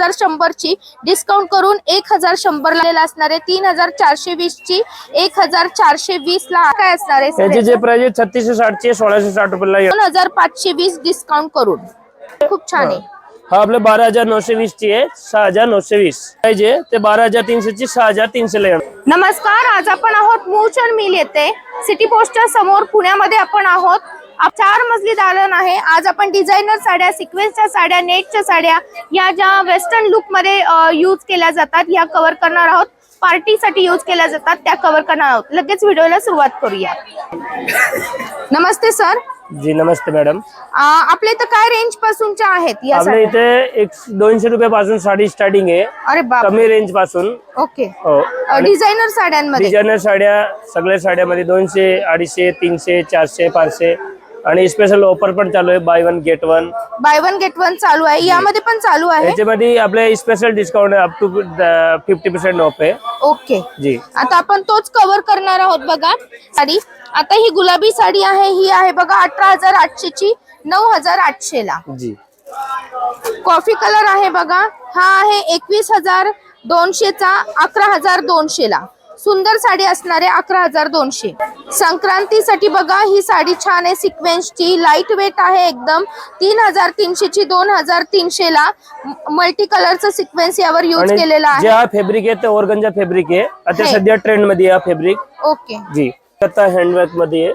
हजार शंभरची डिस्काउंट करून एक हजार शंभर ला असणार आहे. तीन हजार चारशे वीस ची एक हजार चारशे वीस ला काय असणार आहे? याची sir जे? प्राइस आहे छत्तीसशे साठची सोळाशे साठ रुपयाला येणार. दोन हजार पाचशे वीस डिस्काउंट करून. खूप छान आहे. हा आपल्या बारा हजार नऊशे वीस ची आहे सहा हजार नऊशे वीस. पाहिजे ते बारा हजार तीनशे ची सहा हजार तीनशे ला येणार. नमस्कार आज आपण आहोत मूळचंद मिल येथे. सिटी पोस्टच्या समोर पुण्यामध्ये आपण आहोत. चार मजली दालन आहे. आज आपण डिझायनर साड्या सिक्वेन्सच्या साड्या नेटच्या साड्या या ज्या वेस्टर्न लुकमध्ये यूज केल्या जातात या कव्हर करणार आहोत. पार्टीसाठी यूज केल्या जातात त्या कव्हर करणार आहोत. लगेच व्हिडिओला सुरुवात करूया. नमस्ते सर जी नमस्ते मॅडम आपल्या इथं काय रेंज पासूनच्या आहेत या आपल्या साड्या? इथे एक दोनशे रुपयापासून साडी स्टार्टिंग आहे. अरे बाप कमी रेंजपासून. ओके. हो. डिझायनर साड्यांमध्ये? डिझायनर साड्या सगळ्या साड्यामध्ये दोनशे अडीचशे तीनशे चारशे पाचशे आणि स्पेशल ऑफर पण चालू आहे buy one get one buy one get one चालू आहे. यामध्ये पण चालू आहे? याच्यामध्ये आपले special discount up to fifty percent off आहे. ओके जी. आता आपण तोच कव्हर करणार आहोत बघा साडी. आता ही गुलाबी साडी आहे ही आहे बघा अठरा हजार आठशे ची नऊ हजार आठशे ला जी. कॉफी कलर आहे बघा. हा आहे एकवीस हजार दोनशे चा अकरा हजार दोनशे ला सुंदर साडी असणारे अकरा हजार दोनशे. संक्रांतीसाठी बघा ही साडी छान आहे सिक्वेन्सची लाइट वेट आहे एकदम. तीन हजार तीनशे ची दोन हजार तीनशे ला मल्टी कलरचा सिक्वेन्स यावर यूज केलेला जे आहे. हा फॅब्रिक आहे ते ऑर्गनचा फॅब्रिक आहे. आता. सध्या ट्रेंडमध्ये आहे हा फॅब्रिक ओके. जी. आता हँडवर्कमध्ये आहे.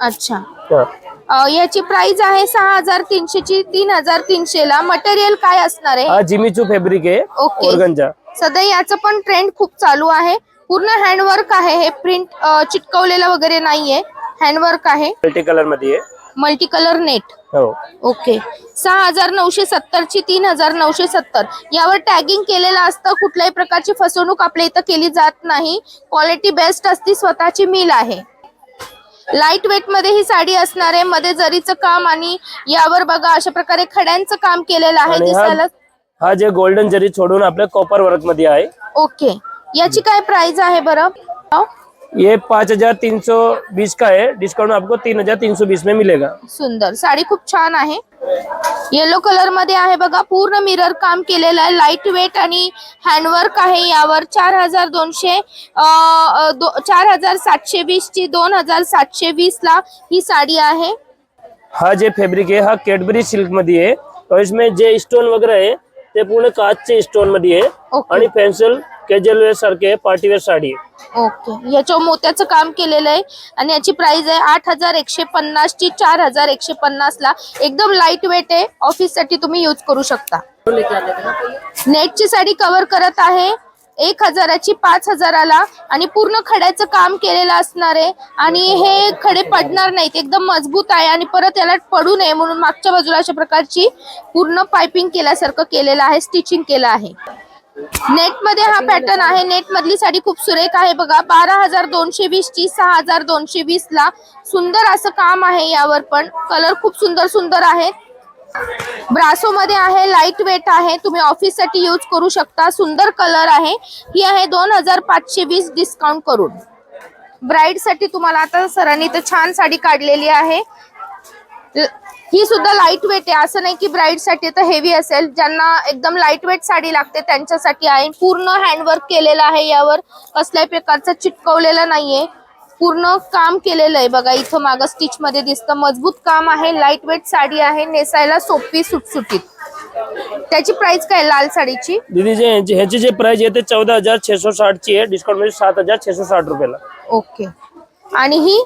अच्छा. हा. अ, याची प्राइस आहे सहा हजार तीनशे ची तीन हजार तीनशे ला मटेरियल काय असणार आहे? हा जिमीचू फॅब्रिक आहे ओके. ऑर्गनचा सध्या याचं पण ट्रेंड खूप चालू आहे. पूर्ण हँडवर्क आहे हे प्रिंट चिटकवलेलं वगैरे नाहीये. हँडवर्क आहे. मल्टी कलरमध्ये मल्टी कलर नेट हो. ओके सहा हजार नऊशे सत्तर ची तीन हजार नऊशे सत्तर. यावर टॅगिंग केलेलं असतं. कुठल्याही प्रकारची फसवणूक आपल्या इथं केली जात नाही. क्वालिटी बेस्ट असती स्वतःची मिल आहे. लाइट वेटमध्ये ही साडी असणार आहे. मध्ये जरीचं काम आणि यावर बघा अशा प्रकारे खड्यांचं काम केलेलं आहे. आणि दिसायला हा हा जे गोल्डन जरी सोडून आपल्या कॉपर वर्कमध्ये आहे. ओके याची काय प्राइस आहे बरं? ये पाँच हजार तीन सौ बीस का है डिस्काउंट आपको तीन हजार तीन सौ बीस में मिलेगा. सुंदर. साडी खूप छान आहे. येलो कलरमध्ये आहे बघा पूर्ण मिरर काम केलेलं आहे. लाइट वेट आणि हँडवर्क आहे यावर. चार हजार दोनशे चार हजार सातशे वीस ची दोन हजार सातशे वीस ला ही साडी आहे. हा जे फॅब्रिक आहे हा कॅडबरी सिल्कमध्ये आहे. इसमें जे स्टोन वगैरे आहे ते पूर्ण काचचे स्टोनमध्ये आहे. आणि पेन्सिल कॅज्युअल वेअर सारखे पार्टीवेअर साडी. आहे ओके. याच्या मोत्याचं काम केलेलं आहे आणि याची प्राइस आहे आठ हजार एकशे पन्नास ची चार हजार एकशे पन्नास ला एकदम लाइट वेट आहे. ऑफिससाठी तुम्ही युज करू शकता. नेटची साडी कव्हर करत आहे. एक हजाराची पाच हजाराला आणि पूर्ण खड्याचं काम केलेलं असणार आहे. आणि हे खडे पडणार नाहीत. एकदम मजबूत आहे आणि परत याला पडू नये म्हणून मागच्या बाजूला अशा प्रकारची पूर्ण पायपिंग केल्यासारखं केलेलं आहे स्टिचिंग केलं आहे. नेटमध्ये हा पॅटर्न आहे. नेट मधली साडी खूप सुरेख आहे. बघा बारा हजार दोनशे वीस ची सहा हजार दोनशे वीस ला सुंदर असं काम आहे यावर पण. कलर खूप सुंदर सुंदर आहे. ब्रासो मध्ये आहे लाइट वेट आहे. तुम्ही ऑफिससाठी यूज करू शकता. सुंदर कलर आहे. ही आहे दोन हजार पाचशे वीस डिस्काउंट करून. ब्राईडसाठी तुम्हाला आता सरांनी तर छान साडी काढलेली आहे. ही सुद्धा लाइट वेट आहे. असं नाही की ब्राईडसाठी तर हेवी असेल. ज्यांना एकदम लाइट वेट साडी लागते त्यांच्यासाठी आहे. पूर्ण हँडवर्क केलेलं आहे यावर. कसल्याही प्रकारचं चिटकवलेलं नाहीये. पूर्ण काम केलेलं आहे बघा. इथं मागं स्टिच मध्ये दिसतं. मजबूत काम आहे. लाइट वेट साडी आहे. नेसायला सोपी सुटसुटीत. त्याची प्राइस काय लाल साडीची? दीदी जे ह्याची- ह्याची जे प्राइस आहे ते चौदा हजार छे सौ साठ ची आहे. डिस्काउंटमध्ये सात हजार छे सौ साठ रुपयाला. ओके. आणि ही?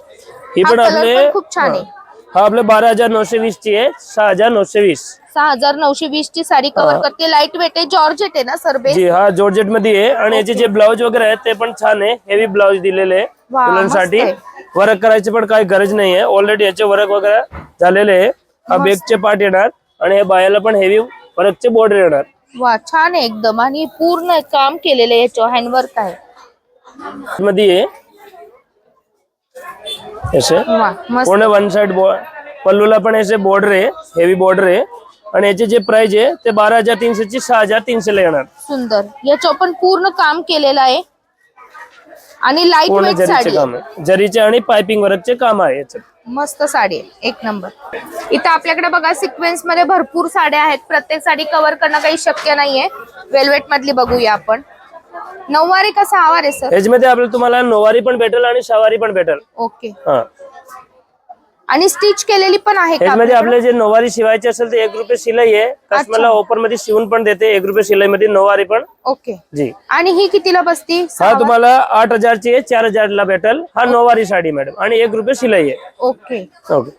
ही हा पण color आपले पण खूप छान आहे. हा आपले बारा हजार नऊशे वीस ची आहे. सहा हजार नऊशे वीस. सहा हजार नऊशे वीस ची साडी कव्हर. करते. लाइट वेट आहे जॉर्जेट आहे ना सरबे जी हा जॉर्जेटमध्ये आहे. आणि याचे जे ब्लाऊज वगैरे आहे ते पण छान आहे. हेवी ब्लाऊज दिलेले आहे वा, मुलांसाठी. मस्त वर्क करायची पण काही गरज नाही आहे. ऑलरेडी याचे वर्क वगैरे झालेले आहे. हा. बेगचे पार्ट येणार. आणि हे बायाला पण हेवी वर्कचे बॉर्डर येणार. वा छान आहे एकदम. आणि पूर्ण काम केलेलं आहे याच्यावर हँडवर्क आहे. मध्ये आहे. असे पूर्ण वन साइड पल्लूला पण असे बॉर्डर आहे हेवी बॉर्डर आहे. आणि याचे जे प्राइस आहे ते बारा हजार तीनशे ची सहा हजार तीनशे ला येणार. सुंदर. याच्यावर पण पूर्ण काम केलेलं आहे. आणि लाइट पूर्ण वेट जरीचे साडी काम आहे. जरीचे आणि पायपिंग वर्कचे काम आहे याच्यात मस्त साडी आहे. एक नंबर. इथं आपल्याकडे बघा सिक्वेन्समध्ये भरपूर साड्या आहेत. प्रत्येक साडी कव्हर करणं काही शक्य नाहीये. वेल्वेट मधली बघूया आपण. नऊवारी का सहावारी सर? ह्याच्यामध्ये आपल्याला तुम्हाला नोवारी पण भेटेल आणि शवारी पण भेटेल. ओके. हा. आणि स्टिच केलेली पण आहे का आपल्याकडे? आपले जे नोवारी शिवायचे असेल ते एक रुपये शिलाई आहे. कस्टमरला ऑफरमध्ये शिवून पण देते एक रुपये शिलाई मध्ये नोवारी पण. ओके. जी. आणि ही कितीला बसती? हा तुम्हाला आठ हजारची आहे चार हजारला भेटेल. हा नोवारी साडी मॅडम आणि एक रुपये शिलाई आहे. ओके. ओके.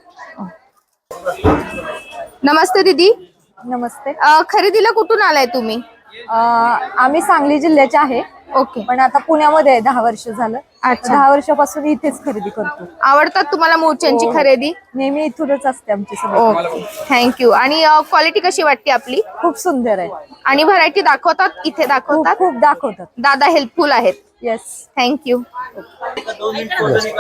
नमस्ते दीदी. नमस्ते. अं, खरेदीला कुठून आलाय तुम्ही? आम्ही सांगली जिल्ह्याचे आहे. ओके. पण आता पुण्यामध्ये आहे दहा वर्ष झालं. अच्छा. दहा वर्षापासून इथेच खरेदी करतो. आवडतात तुम्हाला मूळच्यांची खरेदी? नेहमी इथूनच असते आमची सगळी. ओके. थँक्यू आणि क्वालिटी कशी वाटते आपली? खूप सुंदर आहे. आणि व्हरायटी दाखवतात? इथे खूप दाखवतात? खूप दाखवतात. दादा हेल्पफुल आहेत. येस थँक्यू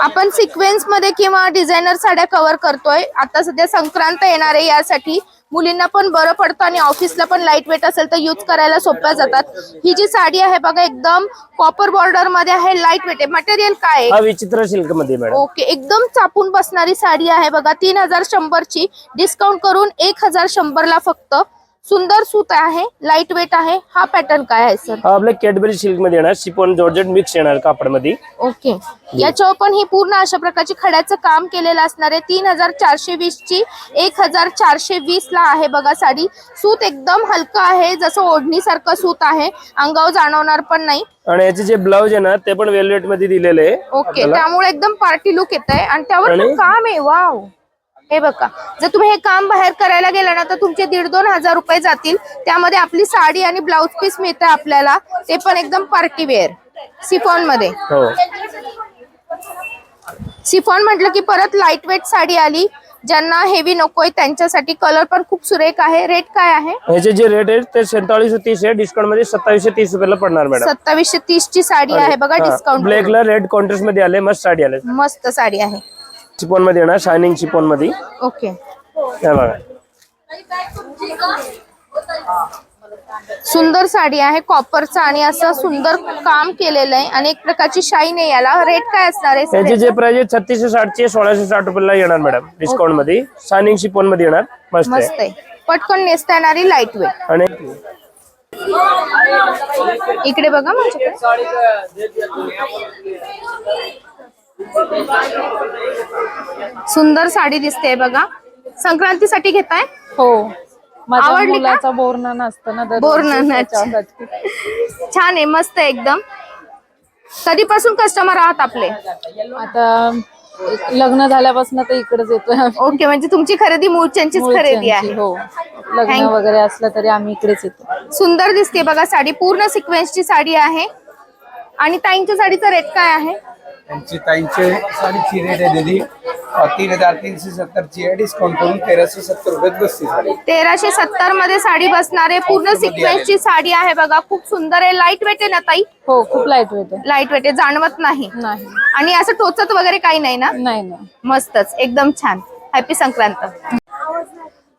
आपण सिक्वेन्समध्ये किंवा डिझायनर साड्या कव्हर करतोय. आता सध्या संक्रांत येणार आहे यासाठी. मुलींना पण बरं पडतं आणि ऑफिसला पण लाइट वेट असेल तर यूज करायला सोप्या जातात. ही जी साडी आहे बघा एकदम कॉपर बॉर्डरमध्ये आहे लाइट वेट आहे. मटेरियल काय आहे? हा विचित्र सिल्कमध्ये मॅडम ओके एकदम चापून बसणारी साडी आहे बघा तीन हजार शंभरची. डिस्काउंट करून एक हजार शंभरला फक्त. सुंदर सूत आहे लाइट वेट आहे. हा पॅटर्न काय आहे सर हा आपल्या कॅडबरी सिल्कमध्ये येणार शिपॉन जॉर्जेट मिक्स येणार कापडमध्ये ओके याच्यावर पण ही पूर्ण अशा प्रकारची खड्याचं काम केलेलं असणार आहे. तीन हजार चारशे वीस ची एक हजार चारशे वीस ला आहे बघा साडी. सूत एकदम हलकं आहे जसं ओढणीसारखं सूत आहे. अंगावर जाणवणार पण नाही. आणि याचे जे ब्लाऊज आहे ना ते पण वेलवेटमध्ये दिलेले आहे ओके आपल्याला. त्यामुळे एकदम पार्टी लुक येत आहे आणि त्यावर पण काम आहे. वाव हे बघा जर तुम्ही हे काम बाहेर करायला गेला ना तर तुमचे दीड दोन हजार रुपये जातील. त्यामध्ये आपली साडी आणि ब्लाउज पीस मिळतं आपल्याला. ते पण एकदम पार्टी वेअर सिफॉनमध्ये हो. सिफॉन म्हटलं की परत लाइट वेट साडी आली. ज्यांना हेवी नकोय त्यांच्यासाठी कलर पण खूप सुरेख आहे. रेट काय आहे? ह्याचे जे रेट आहे ते सत्तावीसशे तीस आहे. डिस्काउंटमध्ये सत्तावीसशे तीस रुपयाला पडणार मॅडम सत्तावीसशे तीस ची साडी आहे बघा डिस्काउंट ब्लॅकला रेड कॉन्ट्रास्टमध्ये आले मस्त साडी आले. मस्त साडी आहे. चिपॉनमध्ये येणार शायनिंग चिपॉनमध्ये ओके. हे बघा. सुंदर साडी आहे कॉपरचं आणि असं सुंदर काम केलेलं आहे आणि एक प्रकारची शाईन आहे याला. रेट काय असणार आहे? याचे sir? जे प्राइस आहे छत्तीसशे साठचे सोळाशे साठ रुपयाला येणार मॅडम डिस्काउंटमध्ये शायनिंग शिपॉनमध्ये येणार. मस्त मस्त आहे. आहे पटकन नेसता येणारी लाइट वेट आणि इकडे बघा माझ्याकडे. सुंदर साडी दिसते बघा. संक्रांतीसाठी घेताय? हो. माझ्या आवडली का? मुलाचा बोरनान असतं ना दरवर्षी बोरनान, अच्छा. त्याच्यासाठी. छान आहे मस्त आहे एकदम. कधीपासून कस्टमर आहात आपले? आता लग्न झाल्यापासून तर इकडेच येतोय आम्ही. ओके म्हणजे तुमची खरेदी मूळच्यांचीच खरेदी आहे. हो. लग्न Thank- वगैरे असलं तरी आम्ही इकडेच येतो. सुंदर दिसते बघा साडी पूर्ण सिक्वेन्सची साडी आहे. आणि ताईंच्या साडीचा रेट काय आहे? त्यांची ताईंचे साडीची रेट आहे अ, तीन हजार तीनशे सत्तरची आहे. डिस्काउंट करून तेराशे सत्तर रुपयात बसते साडी. तेराशे सत्तरमध्ये साडी बसणार आहे पूर्ण सिक्वेन्सची साडी आहे बघा. खूप सुंदर आहे. लाइट वेट आहे ना ताई? हो खूप लाइट वेट आहे. लाइट वेट आहे. जाणवत नाही. नाही. आणि असं टोचत वगैरे काही नाही ना? नाही नाही. मस्तच. एकदम छान. हॅपी संक्रांत.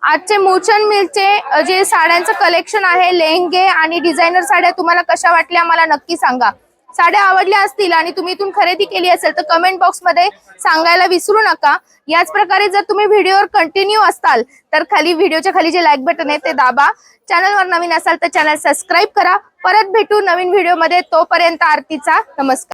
आजचे मोचन मिलचे जे साड्यांचं कलेक्शन आहे लेहंगे आणि डिझायनर साड्या तुम्हाला कशा वाटल्या? मला नक्की सांगा. साड्या आवडल्या असतील आणि तुम्ही इथून खरेदी केली असेल तर कमेंट बॉक्समध्ये सांगायला विसरू नका. याच प्रकारे जर तुम्ही व्हिडिओवर कंटिन्यू असाल तर खाली व्हिडिओच्या खाली जे लाईक बटन आहे ते दाबा. चॅनलवर नवीन असाल तर चॅनल सबस्क्राईब करा. परत भेटू नवीन व्हिडिओमध्ये. तोपर्यंत आरतीचा नमस्कार.